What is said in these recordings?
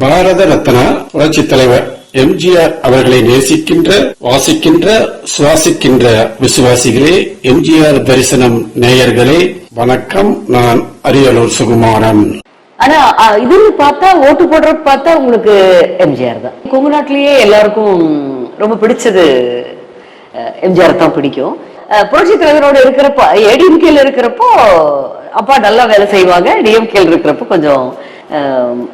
பாரத ரத்னா புரட்சி தலைவர் எம்ஜிஆர் அவர்களை நேசிக்கின்ற வாசிக்கின்ற சுவாசிக்கின்ற விசுவாசிகளே எம்ஜிஆர் தரிசனம் நேயர்களே வணக்கம். நான் அரியலூர் சுகுமாரன். ஆனா இதுன்னு பார்த்தா ஓட்டு போடுறது பார்த்தா உங்களுக்கு எம்ஜிஆர் தான். கொங்கு நாட்டிலேயே எல்லாருக்கும் ரொம்ப பிடிச்சது எம்ஜிஆர் தான் பிடிக்கும். புரட்சி தலைவரோட இருக்கிறப்போ ஏடிஎம்கேல இருக்கிறப்போ அப்பா நல்லா வேலை செய்வாங்க. டிஎம்கேல இருக்கிறப்போ கொஞ்சம்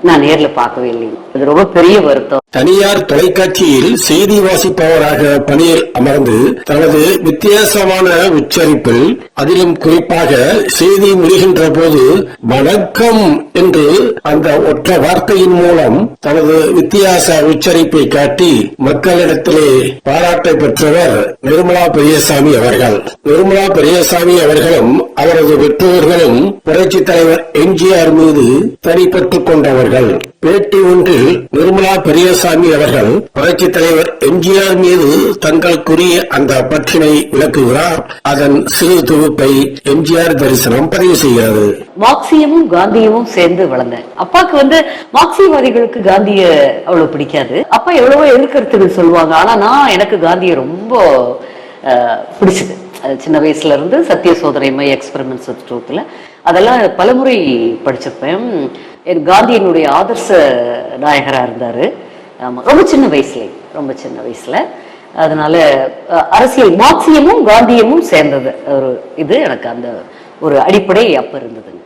நான் நேரில் பார்க்கவே இல்லைங்க. இது ரொம்ப பெரிய வருத்தம். தனியார் தொலைக்காட்சியில் செய்தி வாசிப்பவராக பணியில் அமர்ந்து தனது வித்தியாசமான உச்சரிப்பில் அதிலும் குறிப்பாக செய்தி முடிகின்ற போது வணக்கம் என்று அந்த ஒற்ற வார்த்தையின் மூலம் தனது வித்தியாச உச்சரிப்பை காட்டி மக்களிடத்திலே பாராட்டை பெற்றவர் நிர்மலா பெரியசாமி அவர்கள். நிர்மலா பெரியசாமி அவர்களும் அவரது பெற்றோர்களும் புரட்சித் தலைவர் எம்ஜிஆர் மீது தனிப்பட்டுக் கொண்டவர்கள். பேட்டி ஒன்றில் நிர்மலா பெரியசாமி அவர்கள் புரட்சி தலைவர் எம்ஜிஆர் மீது தங்களுக்குரிய அந்த பற்றினை விளக்குகிறார். அதன் சிறு தொகுப்பை எம்ஜிஆர் தரிசனம் பதிவு செய்கிறது. மார்க்சியமும் காந்தியமும் சேர்ந்து வளர்ந்தேன் அப்பாக்கு வந்து மார்க்சியவாதிகளுக்கு காந்திய அவ்வளவு பிடிக்காது. அப்பா எவ்வளவோ எதிர்கருத்துகள் சொல்லுவாங்க. ஆனா நான் எனக்கு காந்திய ரொம்ப பிடிச்சது. சின்ன வயசுல இருந்து சத்திய சோதனைமை எக்ஸ்பெரிமெண்ட்ஸ் ஆஃப் அதெல்லாம் பலமுறை படிச்சிருப்பேன். என் காந்தியினுடைய ஆதர்ச நாயகராக இருந்தார். ஆமாம் ரொம்ப சின்ன வயசுல ரொம்ப சின்ன வயசில். அதனால அரசியல் மார்க்சியமும் காந்தியமும் சேர்ந்தது. ஒரு இது எனக்கு அந்த ஒரு அடிப்படை அப்போ இருந்ததுங்க.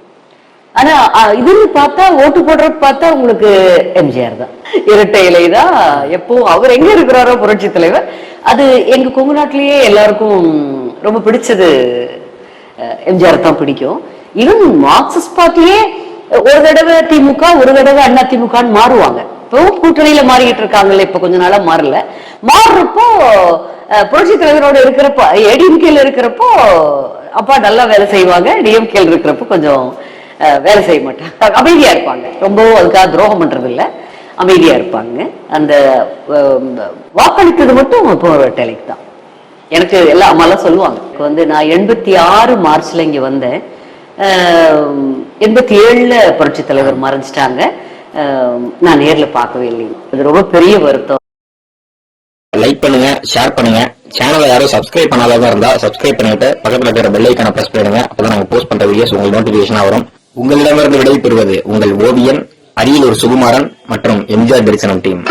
ஆனால் இதுன்னு பார்த்தா ஓட்டு போடுறது பார்த்தா உங்களுக்கு எம்ஜிஆர் தான். இரட்டை இலை தான். எப்போ அவர் எங்கே இருக்கிறாரோ புரட்சி தலைவர். அது எங்கள் கொங்கு நாட்டிலேயே எல்லாருக்கும் ரொம்ப பிடிச்சது எம்ஜிஆர் தான் பிடிக்கும். ஈவன் மார்க்சிஸ்ட் பார்ட்டியே ஒரு தடவை திமுக ஒரு தடவை அண்ணா திமுகன்னு மாறுவாங்க. இப்போ கூட்டணியில மாறிக்கிட்டு இருக்காங்கல்ல இப்ப கொஞ்ச நாளா மாறல. மாறுறப்போ புரட்சி தலைவரோட இருக்கிறப்போ எடிஎம்கேல இருக்கிறப்போ அப்பா நல்லா வேலை செய்வாங்க. டிஎம்கேல இருக்கிறப்போ கொஞ்சம் வேலை செய்ய மாட்டாங்க. அமைதியா இருப்பாங்க. ரொம்பவும் அதுக்காக துரோகம் பண்றது இல்ல அமைதியா இருப்பாங்க. அந்த வாக்களித்தது மட்டும் இப்போ டெலிக் தான். எனக்கு எல்லாம் அம்மாலாம் சொல்லுவாங்க. வந்து நான் எண்பத்தி ஆறு மார்ச்ல இங்க வந்தேன். எண்பத்தி ஏழுல புரட்சி தலைவர் மறைஞ்சிட்டாங்க. நான் நேர்ல பார்க்கவே இல்லைங்க. அது ரொம்ப பெரிய வருத்தம். லைக் பண்ணுங்க ஷேர் பண்ணுங்க. சேனலை யாரும் சப்ஸ்கிரைப் பண்ணாதவங்க இருந்தா சப்ஸ்கிரைப் பண்ணிட்டு பக்கத்துல இருக்கிற பெல் ஐக்கான பிரஸ் பண்ணுங்க அப்பதான் நாங்க போஸ்ட் பண்ற வீடியோஸ் உங்களுக்கு நோட்டிபிகேஷன் வரும். உங்களிடமிருந்து விடை பெறுவது உங்கள் ஓவியன் அரியலூர் சுகுமாரன் மற்றும் எம்ஜிஆர் தரிசனம் டீம்